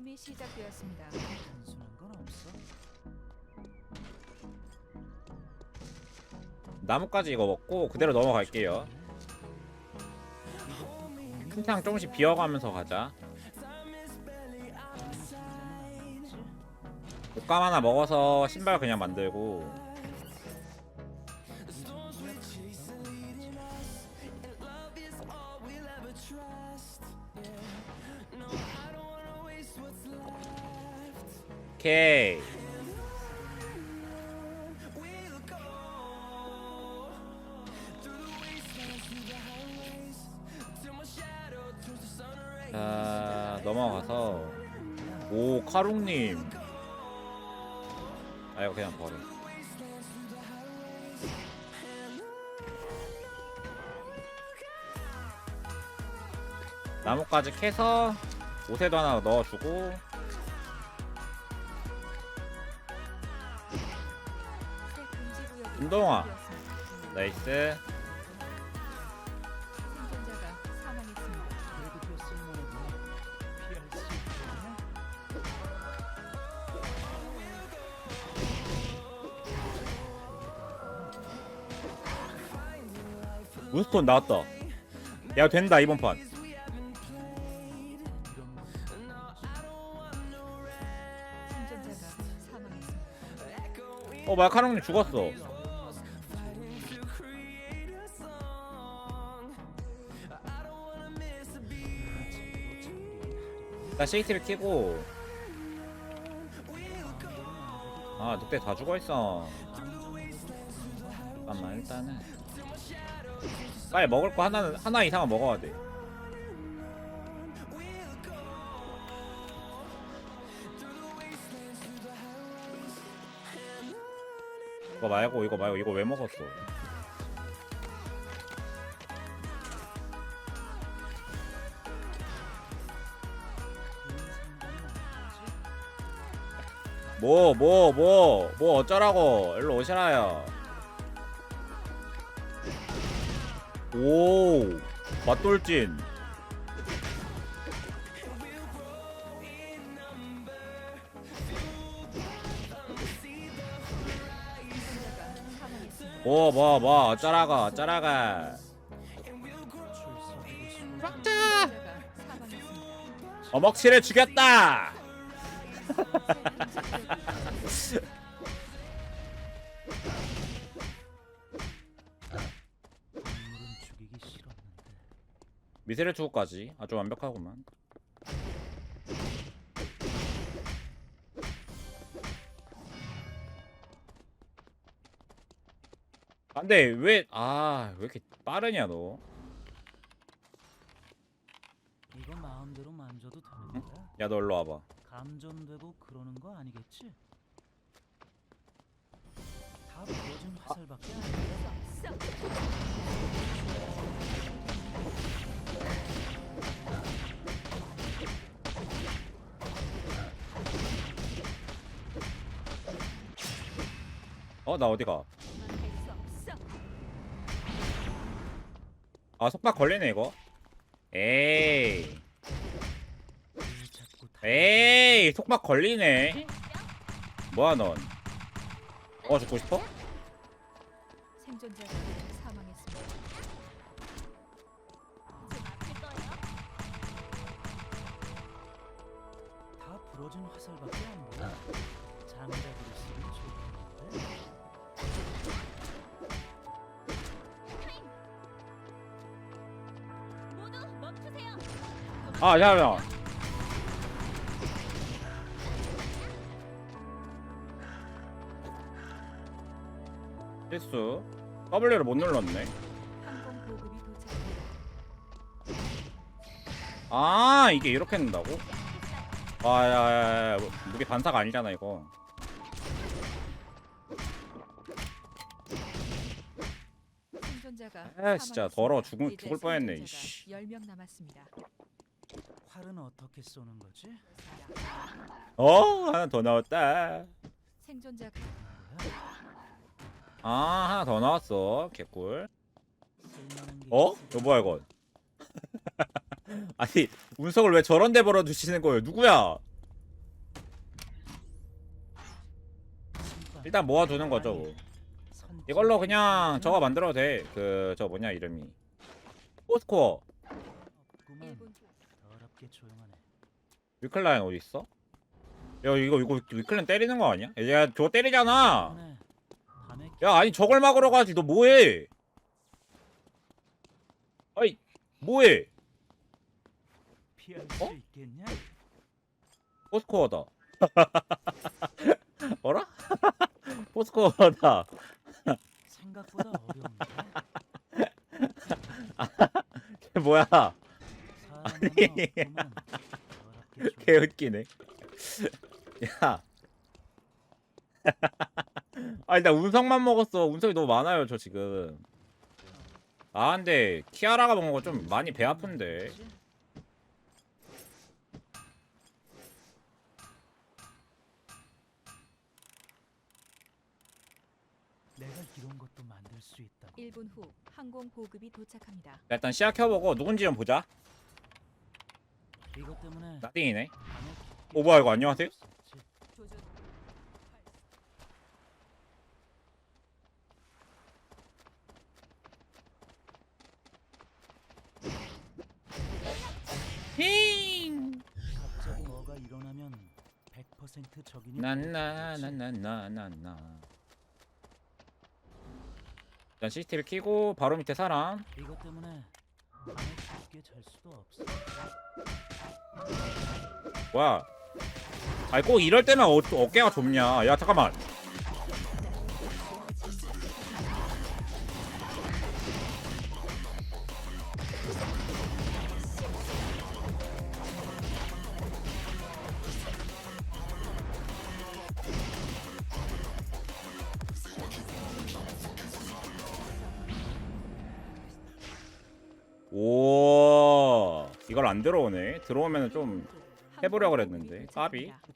실험이 시작되었습니다. 단순한 건 없어. 나뭇가지 이거 먹고 그대로 넘어갈게요. 틈탕 조금씩 비어가면서 가자. 옷감 하나 먹어서 신발 그냥 만들고 오케이. 자 넘어가서 오 카룽님. 아 이거 그냥 버려. 나뭇가지 캐서 옷에도 하나 넣어주고 수 있겠냐? 무스톤 나왔다 야 된다 이번 판. 어 마카롱님 죽었어 나 CCTV 켜고. 아 늑대 다 죽어있어. 잠깐만 일단은. 빨리 먹을 거 하나는 하나 이상은 먹어야 돼. 이거 말고 이거 말고 이거 왜 먹었어 뭐 뭐 뭐 뭐 어쩌라고. 일로 오시라요? 오 맛돌진. 뭐 뭐 뭐 어쩌라고 사망했습니다. 어먹치를 죽였다 미세를 투구까지 아주 완벽하구만. 안돼 왜 아 왜 이렇게 빠르냐 너? 이거 마음대로 만져도 되는 거야? 야 너 일로 와봐 감전되고 그러는 거 아니겠지? 다 부러진 화살밖에 안 돼. 어 나 어디가. 아 속박 걸리네 이거 에이 에이 속박 걸리네 뭐야 넌어 죽고 싶어? 생존자가 사망했습니다. 다 부러진 화살밖에 안 보여. 장작으로 쓰기 좋겠는데. 모두 멈추세요. 아 잠깐만 실수 W를 못 눌렀네 항공 보급이 도착합니다. 아 이게 이렇게 된다고? 아야야야 무게 반사가 아니잖아 이거 생존자가 아, 진짜 사망했습니다. 더러워. 죽을- 이제 죽을 뻔했네, 생존자가 이씨. 10명 남았습니다. 활은 어떻게 쏘는 거지? 어 하나 더 나왔다 생존자가 아 하나 더 나왔어. 개꿀. 어? 너 뭐야 이건? 아니 운석을 왜 저런 데 벌어두시는 거예요? 누구야? 일단 모아두는 거죠 뭐. 이걸로 그냥 저거 만들어도 돼그 저 뭐냐 이름이. 포스코어. 위클라인 어디 있어? 야 이거 이거 위클라인 때리는 거 아니야? 야 저거 때리잖아. 야 아니 저걸 막으러 가지 너 뭐해 아이 뭐해 피할 어? 수 있겠냐? 포스코어다 어라? 포스코어다 생각보다 어려운데. 걔 뭐야 없구만. 더럽게 조용하네. 개웃기네 야 아니 나 운석만 먹었어 운석이 너무 많아요 저 지금 아 근데 키아라가 먹은 거 좀 많이 배 아픈데 내가 이런 것도 만들 수 있다고. 1분 후 항공 보급이 도착합니다. 자, 일단 시야 켜보고 누군지 좀 보자 이것 때문에 나띵이네 오, 뭐야, 이거 안녕하세요? 없었 힝 갑자기 뭐가 일어나면 100% 적인이 나나나나나나나 일단 CCTV 켜고 바로 밑에 사람. 이것 때문에 밤에 쉽게 잘 수도 없어. 뭐야? 아니 꼭 이럴 때만 어, 어깨가 좁냐? 야 잠깐만 이걸 안 들어오네 들어오면 좀 해보려고 그랬는데 까비 그.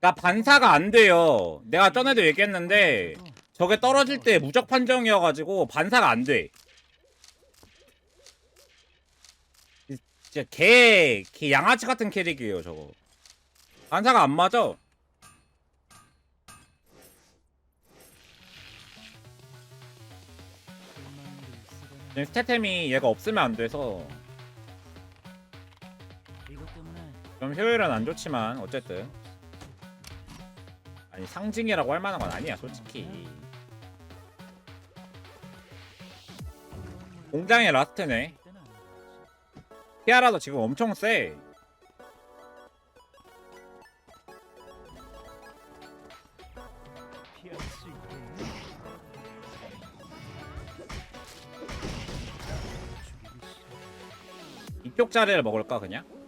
나 반사가 안 돼요. 내가 전에도 얘기했는데 저게 떨어질 때 무적 판정이어가지고 반사가 안 돼. 진짜 개, 개 양아치 같은 캐릭이에요 저거. 반사가 안 맞아. 지금 스태템이 얘가 없으면 안 돼서 좀 효율은 안 좋지만 어쨌든 아니 상징이라고 할 만한 건 아니야 솔직히. 공장의 라스트네. 티아라도 지금 엄청 세. 이쪽 자리를 먹을까 그냥?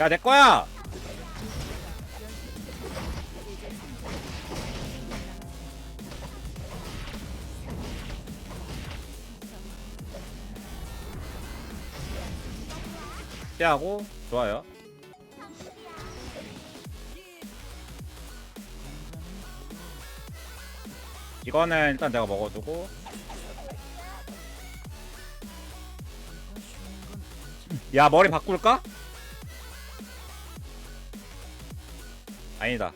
야, 내 거야! 피하고, 좋아요. 이거는 일단 내가 먹어두고, 야 머리 바꿀까? 아니다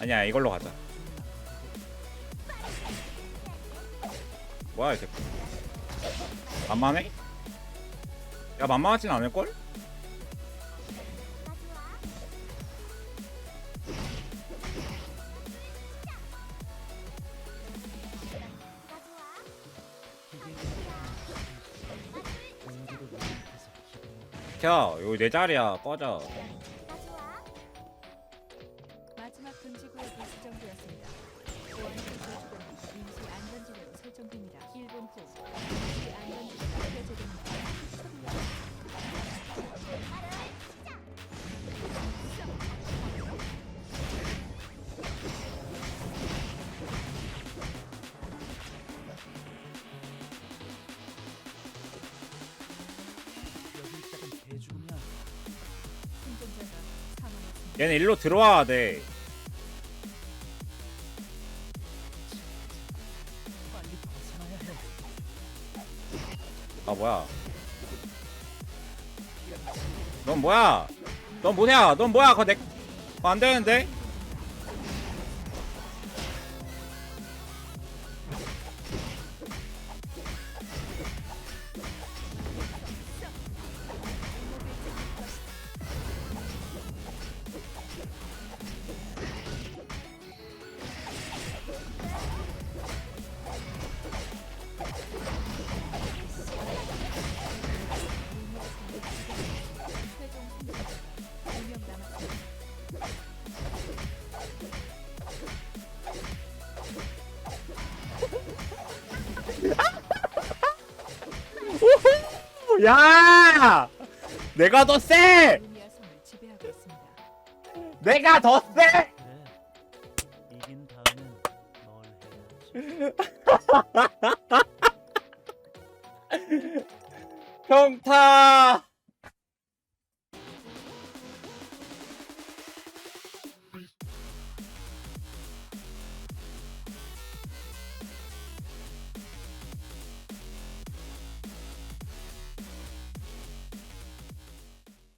아니야 이걸로 가자 뭐야 이 새끼 만만해? 야 만만하진 않을걸? 켜 여기 내 자리야 꺼져 마지막 금지 구역이 지정되었습니다. 보안 구조주변은 임시 안전지대로 설정됩니다. 1분 후 임시 안전지대가 폐쇄됩니다. 얘는 일로 들어와야 돼. 뭐야? 넌 뭐야? 넌 뭐냐? 넌 뭐야? 그거 내, 그거 안 되는데? 야! 내가 더 있습니다. 내가 더 세! 평타!